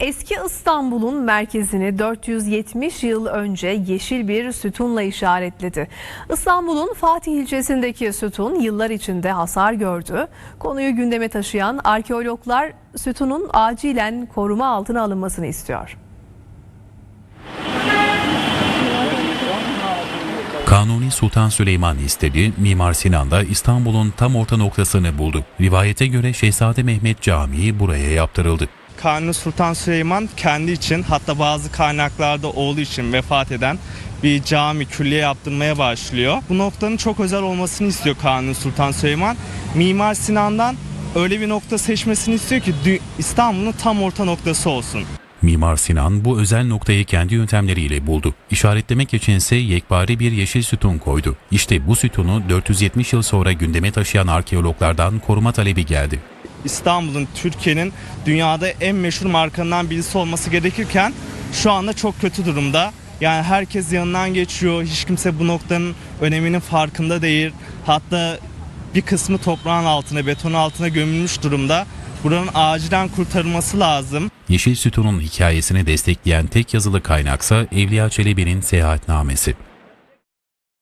Eski İstanbul'un merkezini 470 yıl önce yeşil bir sütunla işaretledi. İstanbul'un Fatih ilçesindeki sütun yıllar içinde hasar gördü. Konuyu gündeme taşıyan arkeologlar sütunun acilen koruma altına alınmasını istiyor. Kanuni Sultan Süleyman istedi, Mimar Sinan İstanbul'un tam orta noktasını buldu. Rivayete göre Şehzade Mehmet Camii buraya yaptırıldı. Kanuni Sultan Süleyman kendi için hatta bazı kaynaklarda oğlu için vefat eden bir cami külliye yaptırmaya başlıyor. Bu noktanın çok özel olmasını istiyor Kanuni Sultan Süleyman. Mimar Sinan'dan öyle bir nokta seçmesini istiyor ki İstanbul'un tam orta noktası olsun. Mimar Sinan bu özel noktayı kendi yöntemleriyle buldu. İşaretlemek içinse yekpare bir yeşil sütun koydu. İşte bu sütunu 470 yıl sonra gündeme taşıyan arkeologlardan koruma talebi geldi. İstanbul'un Türkiye'nin dünyada en meşhur markalarından birisi olması gerekirken şu anda çok kötü durumda. Yani herkes yanından geçiyor. Hiç kimse bu noktanın öneminin farkında değil. Hatta bir kısmı toprağın altına, beton altına gömülmüş durumda. Buranın acilen kurtarılması lazım. Yeşil sütunun hikayesini destekleyen tek yazılı kaynaksa Evliya Çelebi'nin seyahatnamesi.